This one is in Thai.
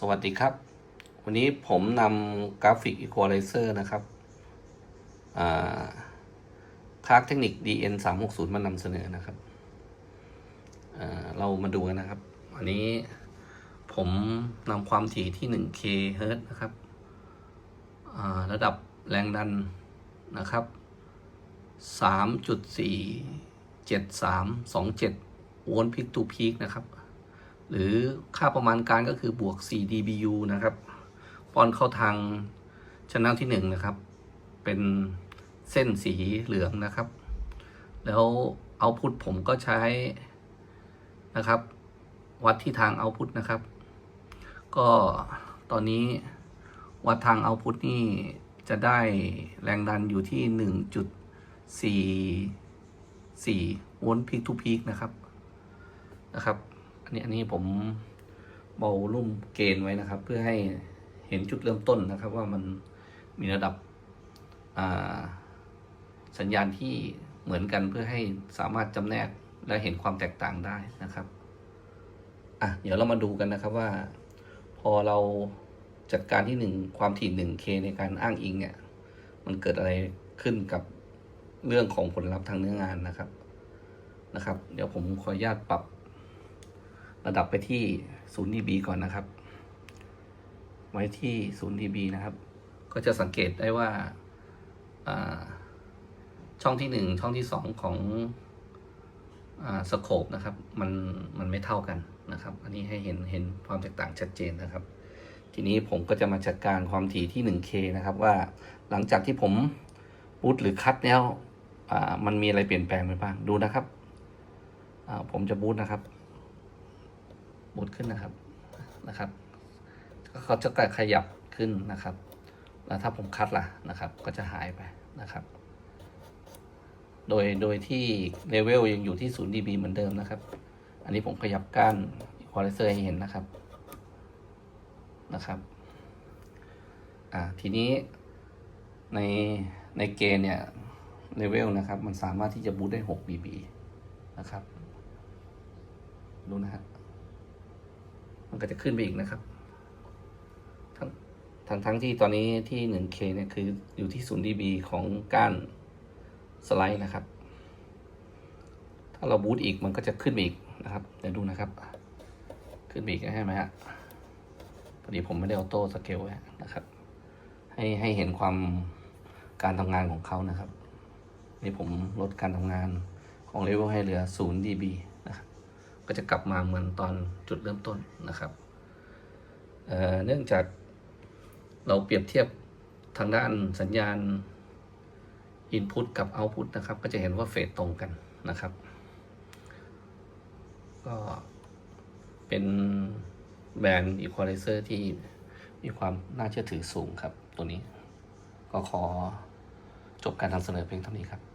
สวัสดีครับ วันนี้ผมนำกราฟิก Equalizer นะครับคาร์กเทคนิค DN 3 6 0มานำเสนอนะครับเรามาดูกันนะครับ อันนี้ผมนำความถี่ที่ 1K เฮิรตนะครับ ระดับแรงดันนะครับ 3.47327 โวลต์พีคทูพีคนะครับ หรือค่าประมาณการก็คือบวก 4 dBu นะครับ ป้อนเข้าทางช anel ที่1นะครับ เป็นเส้นสีเหลืองนะครับ แล้วเอาพุทผมก็ใช้นะครับ วัดที่ทางเอาพุทนะครับ ก็ตอนนี้วัดทางเอาพุทนี่จะได้แรงดันอยู่ที่ 1.44โวลต์พีคทูพีคนะครับนะครับ อันนี้อันนี้ผมเบาลุ่มเกณฑ์ไว้นะครับ เพื่อให้เห็นจุดเริ่มต้นนะครับ ว่ามันมีระดับสัญญาณที่เหมือนกันเพื่อให้สามารถจำแนกและเห็นความแตกต่างได้นะครับอะเดี๋ยวเรามาดูกันนะครับว่า พอเราจัดการที่หนึ่งความถี่หนึ่งเคในการอ้างอิงเนี่ยมันเกิดอะไรขึ้นกับเรื่องของผลลัพธ์ทางเนื้องานนะครับนะครับ เดี๋ยวผมขออนุญาตปรับ ระดับไปที่0 dB ก่อนนะครับ ไว้ที่0 dB นะครับ ก็จะสังเกตได้ว่าช่องที่ 1 ช่องที่ 2 ของสโคปนะครับ มันมันไม่เท่ากันนะครับ อันนี้ให้เห็นเห็นความแตกต่างชัดเจนนะครับ ทีนี้ผมก็จะมาจัดการความถี่ที่ 1K นะครับ ว่าหลังจากที่ผมบูตหรือคัดแล้วมันมีอะไรเปลี่ยนแปลงไปบ้างดูนะครับผมจะบูตนะครับ บูตขึ้นนะครับนะครับเขาจะกขยับขึ้นนะครับ แล้วถ้าผมคัดล่ะนะครับ ก็จะหายไปนะครับ โดยโดยที่เลเวลยังอยู่ที่ 0 dB เหมือนเดิมนะครับ อันนี้ผมขยับก้านควอไลเซอร์ให้เห็นนะครับนะครับอ่าทีนี้ในในเกณฑ์เนี่ยเลเวลนะครับ มันสามารถที่จะบูตได้ 6 dB นะครับ ดูนะครับ มันก็จะขึ้นไปอีกนะครับ ทั้งทั้งทั้งที่ตอนนี้ที่ 1K เนี่ยคืออยู่ที่ 0 dB ของก้านสไลด์นะครับ ถ้าเราบูตอีกมันก็จะขึ้นไปอีกนะครับ เดี๋ยวดูนะครับ ขึ้นไปอีกใช่ไหมฮะพอดีผมไม่ได้ออโต้สเกลไว้นะครับ ให้ให้เห็นความการทำงานของเขานะครับ นี่ผมลดการทำงานของเลเวลให้เหลือ 0 dB ก็จะกลับมาเหมือนตอนจุดเริ่มต้นนะครับเเนื่องจากเราเปรียบเทียบทางด้านสัญญาณ Input กับ Output นะครับ ก็จะเห็นว่าเฟสตรงกันนะครับ ก็เป็นแบรนด์ Equalizer ที่มีความน่าเชื่อถือสูงครับตัวนี้ ก็ขอจบการนำเสนอเพียงเท่านี้ครับ